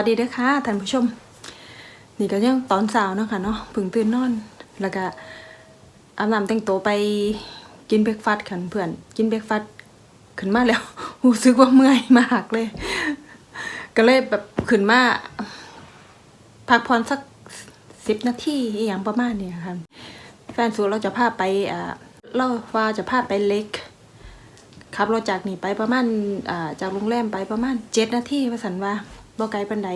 วัสดีด้อค่ะท่านผู้ชม นี่ก็ยังตอนเช้าเนาะค่ะเนาะเพิ่งตื่นนอน แล้วก็อาบน้ำแต่งตัวไปกินเบรกฟาสต์กันเพื่อน กินเบรกฟาสต์ขึ้นมาแล้วรู้สึกว่าเมื่อยมากเลย ก็เลยแบบขึ้นมาพักผ่อนสักสิบนาทีอหย่างประมาณเนี้ยค่ะแฟนสูเราจะพาไปอ่าเราว่าจะพาไปเล็กขับรถจากนี่ไปประมาณอ่าจากโรงแรมไปประมาณเจ็ดนาทีว่าสันว่า บ่ไกลปันใด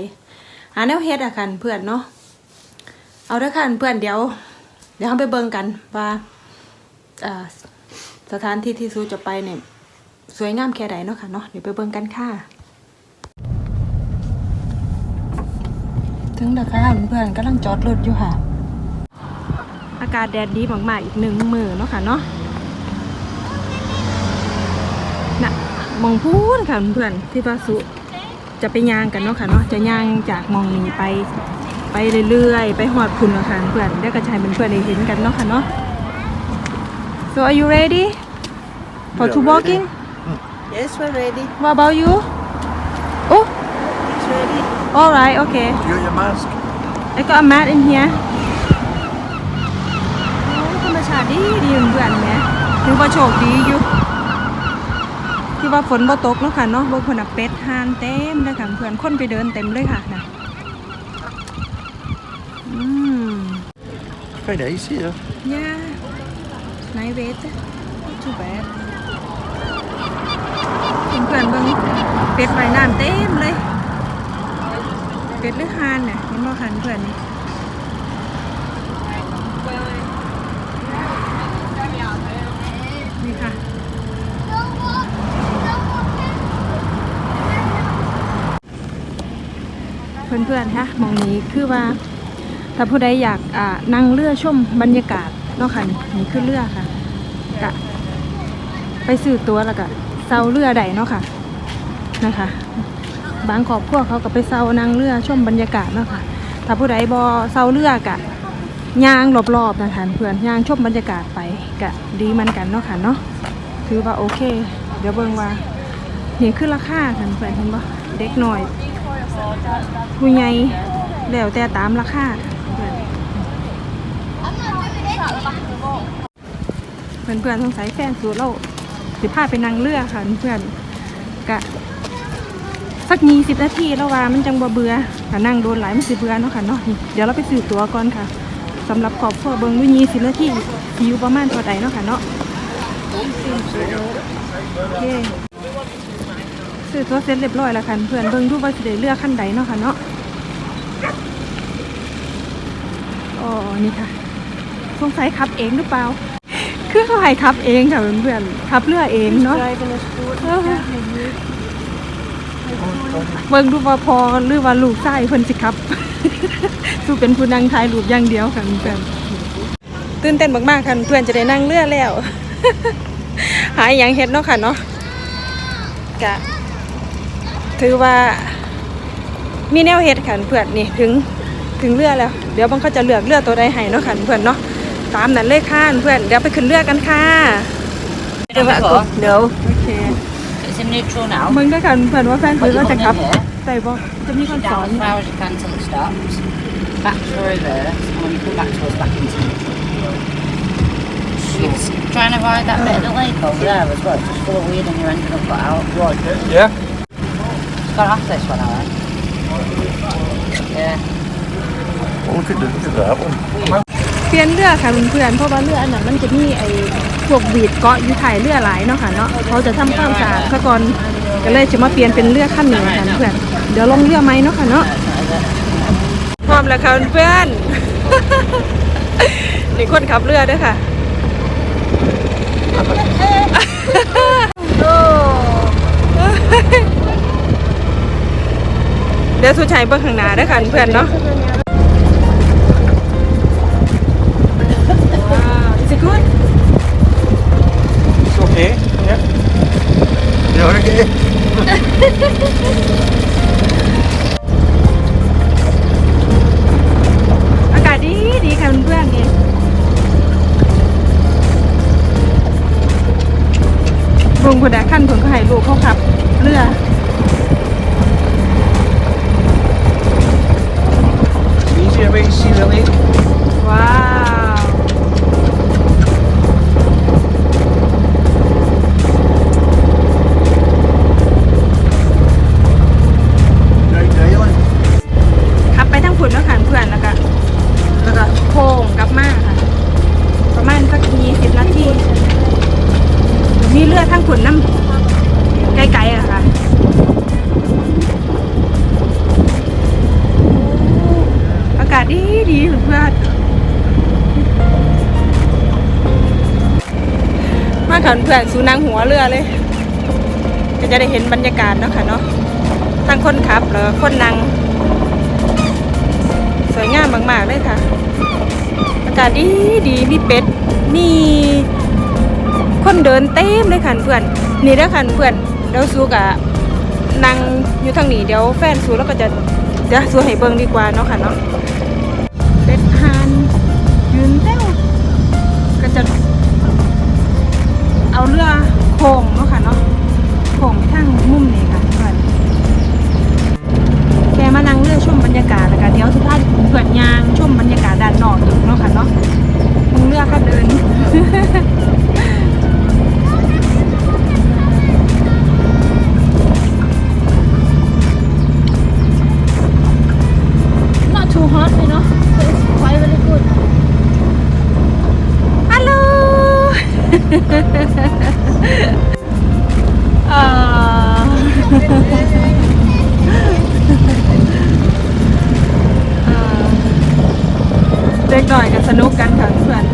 หาแนวเฮ็ดอะคันเพื่อนเนาะเอาเด้อคันเพื่อนเดี๋ยว เดี๋ยวเราไปเบิ่งกันว่าสถานที่ที่ซูจะไปเนี่ยสวยงามแค่ใดเนาะค่ะเนาะเดี๋ยวไปเบิ่งกันค่ะ ถึงแล้วค่ะเพื่อนกำลังจอดรถอยู่ค่ะ อากาศแดดดีมากๆอีกหนึ่งมือเนาะค่ะเนาะน่ะมองพูนค่ะเพื่อนที่ว่าสุ จะไปย่างกันเนาะค่ะเนาะจะย่างจากมองนี้ไปไปเรื่อยๆ ไปหอดคุณเนาะค่ะเพื่อนได้กระชายเป็นเพื่อนได้เห็นกันเนาะค่ะเนาะ so are you ready for to walking Yes, we're ready. what about you oh It's ready. alright okay You got your mask? I got a mat in here โอ้ยธรรมชาติดีดีเพื่อนๆแหมถือว่าโชคดีอยู่ ที่ว่าฝนบ่ตกเนาะค่ะเนาะบ่คนน่ะเป็ดห่านเต็มเลยค่ะเพื่อนคนไปเดินเต็มเลยค่ะนะอืม It's very nice here. ย่าไนเวทชูแบดเพื่อนๆเบิ่งเป็ดใบน้ำเต็มเลย เป็ดหรือห่านน่ะเห็นบ่คันเพื่อนนี่นี่ค่ะ เพื่อนๆคะมองนี้คือว่า ถ้าผู้ใดอยากอ่านั่งเรือชมบรรยากาศเนาะค่ะนี่นี่คือเรือค่ะกะไปซื้อตัวแล้วก็เซาเรือใดเนาะค่ะนะคะ บางครอบครัวเขาก็ไปเซานั่งเรือชมบรรยากาศเนาะค่ะถ้าผู้ใดบอเซาเรือกะย่างรอบๆนะคะเพื่อนย่างชมบรรยากาศไปกะดีเหมันกันเนาะค่ะเนาะถือว่าโอเค เดี๋ยวเบิ่งว่านี่คือราคาค่ะเพื่อนเห็นบ่เด็กหน่อย ผู้ใหญ่แล้วแต่ตามราคาเพื่อนเพื่อนสงสัยแฟนสูตรเราสิพาไปนั่งเรือค่ะเพื่อนกะสักยี่สิบนาทีแล้วว่ามันจังบ่เบื่อถ้านั่งโดนหลายมันสิเบื่อเนาะค่ะเนาะเดี๋ยวเราไปซื้อตั๋วก่อนค่ะสำหรับครอบครัวเบิงวิยี่สิบนาทีสิอยู่ประมาณเท่าใดเนาะค่ะเนาะโอเค ซื้อตัวเสร็จเรียบร้อยแล้วค่ะเพื่อนเบิ่งดูว่าสิได้เลือกขั้นใดเนาะค่ะเนาะอ๋อนี่ค่ะสงสัยขับเองหรือเปล่า คือเขาให้ขับเองค่ะเพื่อนๆขับเรือเองเนาะเบิ่งดูว่าพอหรือว่าลูกชายเพิ่นสิครับสู้เป็นผู้นั่งถ่ายรูปอย่างเดียวค่ะเพื่อนตื่นเต้นมากๆค่ะเพื่อนจะได้นั่งเรือแล้ว หาอย่างเฮ็ดเนาะค่ะเนาะกะ ถือว่ามีแนวเฮ็ดค่ะเพื่อนนี่ถึงถึงเรือแล้ว เดี๋ยวบังเขาจะเลือกเรือตัวใดให้เนาะค่ะเพื่อนเนาะตามนั้นเลยค่ะเพื่อนเดี๋ยวไปขึ้นเรือกันค่ะ Done before? No. โอเค It's in neutral now. มึงด้วยกันเพื่อนว่าแฟน Put เพื่อน your ก็จะ bum ขับ in here. ใส่บ่จะมีคนสอน Down as far as you can till it stops. Back to reverse. And when you come back to us, back into neutral. It's trying to avoid that bit of the lake over there as well. It's just full of weed and you're ending up got out. Right, yeah. It's got off this one, alright? Yeah. Well, look at, the, look at that one. เปลี่ยนเรือค่ะเพื่อนๆเพราะว่าเรืออันนั้นมันจะมีไอ้พวกวีดเกาะอยู่ถ่ายเรือหลายเนาะค่ะเนาะเขาจะทำความสะอาดซะก่อนก็เลยจะมาเปลี่ยนเป็นเรือขั้นหนึ่งค่ะเพื่อนเดี๋ยวลงเรือไหมเนาะค่ะเนาะพร้อมแล้วค่ะเพื่อนนี่คนขับเรือด้วยค่ะ เดี๋ยวสุชัยเบื้องข้างหน้าด้วยค่ะเพื่อนเนาะ Wow, is it good? It's okay, yeah. You're okay. อากาศดีดีค่ะเพื่อนๆนี่ลุงคนใดขั้นผลก็ให้ลูกเขาขับเรือ reach you, Lily. ว้ ๆมาขันเพื่อนสูนังหัวเรือเลย ก็จะได้เห็นบรรยากาศเนาะค่ะเนาะทั้งคนขับแล้วคนนั่งสวยงามมากๆเลยค่ะ อากาศดีดีมีเป็ดมีคนเดินเต็มเลยค่ะเพื่อน นี่เด้อค่ะเพื่อนเดี๋ยวสูกะนั่งอยู่ทางนี้เดี๋ยวแฟนสูแล้วก็จะเดี๋ยวสูให้เบิ่งดีกว่าเนาะค่ะเนาะ ค้งเนาะค่ะเนาะโค้งไปทางมุมนี้ค่ะเพื่อนแกมานั่งเรือชมบรรยากาศแล้วกันเดี๋ยวทุกท่านเผื่อนยางชมบรรยากาศด้านนอกอยู่เนาะค่ะเนาะมึงเรือก็เดิน เอ่อเอ่อเด็กหน่อยกันสนุกกันค่ะเพื่อน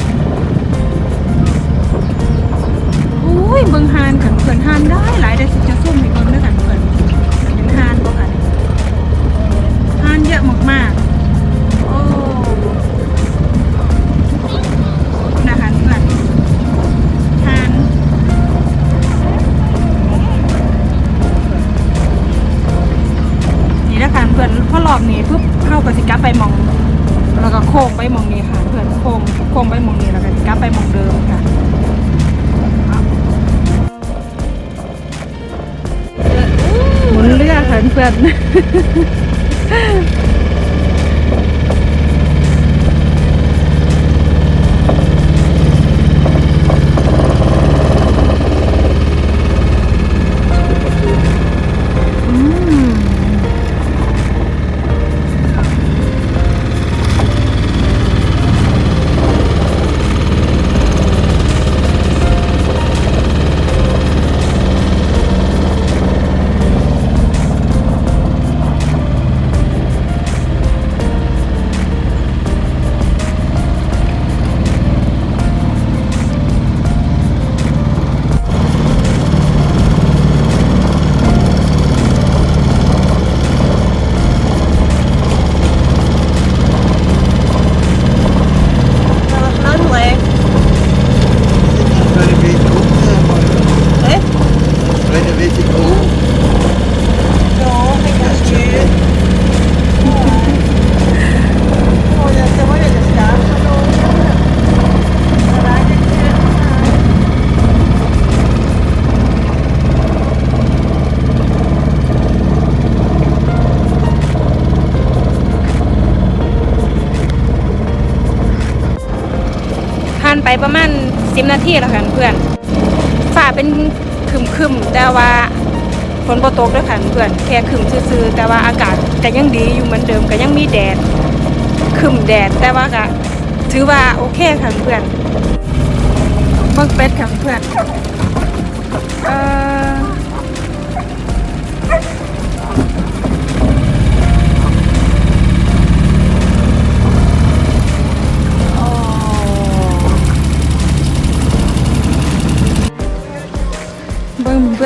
อุ้ยเบิ่งฮานกันเพื่อนฮานได้หลายได้สิจะซุ่มให้เบิ่งด้วยกันเพื่อนเห็นฮานบ่ค่ะฮานเยอะมากๆ พื่อนพอรอบนี้ปุ๊บเข้ากับสิกาไปมอง แล้วก็โค้งไปมองนี้ค่ะเพื่อนโค้งโค้งไปมองนี้แล้วก็สิกาไปมองเดิมค่ะหมุนเรือค่ะเพื่อน ไปประมาณสิบนาทีแล้วค่ะเพื่อนฝ่าเป็นคึมคึมๆแต่ว่าฝนบ่ตกด้วยค่ะเพื่อนแค่คึมซื่อๆแต่ว่าอากาศก็ยังดีอยู่เหมือนเดิมก็ยังมีแดดคึมแดดแต่ว่าก็ถือว่าโอเคค่ะเพื่อนเบิ่งเป็ดค่ะเพื่อนเอ่อ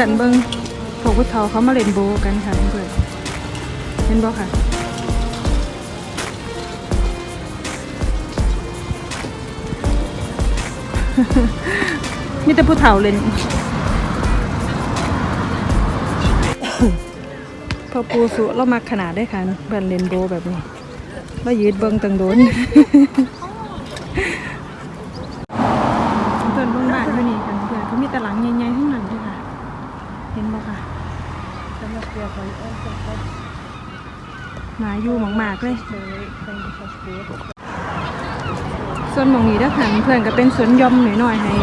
อนเบิ้งพวกผู้เฒ่าเขามาเล่นโบว์กันค่ะเพื่อนเห็นบ่ค่ะมีแต่ผู้เฒ่าเล่นพอปูสุเรามาขนาดได้ค่ะเพื่อนเล่นโบว์แบบนี้มายืดเบิ้งตังโดน เพื่อนเบิ้งบ้านอยู่นี่กันเพื่อนเขามีแต่หลังใหญ่ๆทั้งนั้นเลยค่ะ เห็นบ่หนาอยู่มากๆเลยส่วนหมองนี้เด้อค่ะเพื่อนก็เป็นสวนยอมหน่อยๆให้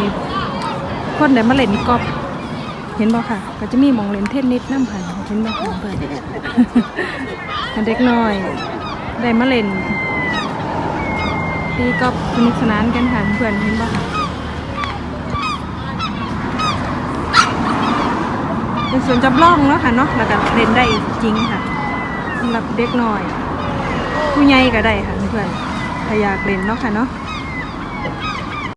คนได้มาเล่นกอล์ฟเห็นบ่ค่ะ ก็จะมีมองเล่นเทนนิสน้ำค่ะเห็นบ่ค่ะเพื่อนเด็กน้อยได้มาเล่นตีกอล์ฟสนุกสนานกันค่ะเพื่อนเห็นบ่ค่ะ เป็นสวนจำลองเนาะค่ะเนาะแล้วก็เล่นได้จริงค่ะสำหรับเด็กน้อย ผู้ใหญ่ก็ได้ค่ะเพื่อนถ้าอยากเล่นเนาะค่ะเนาะ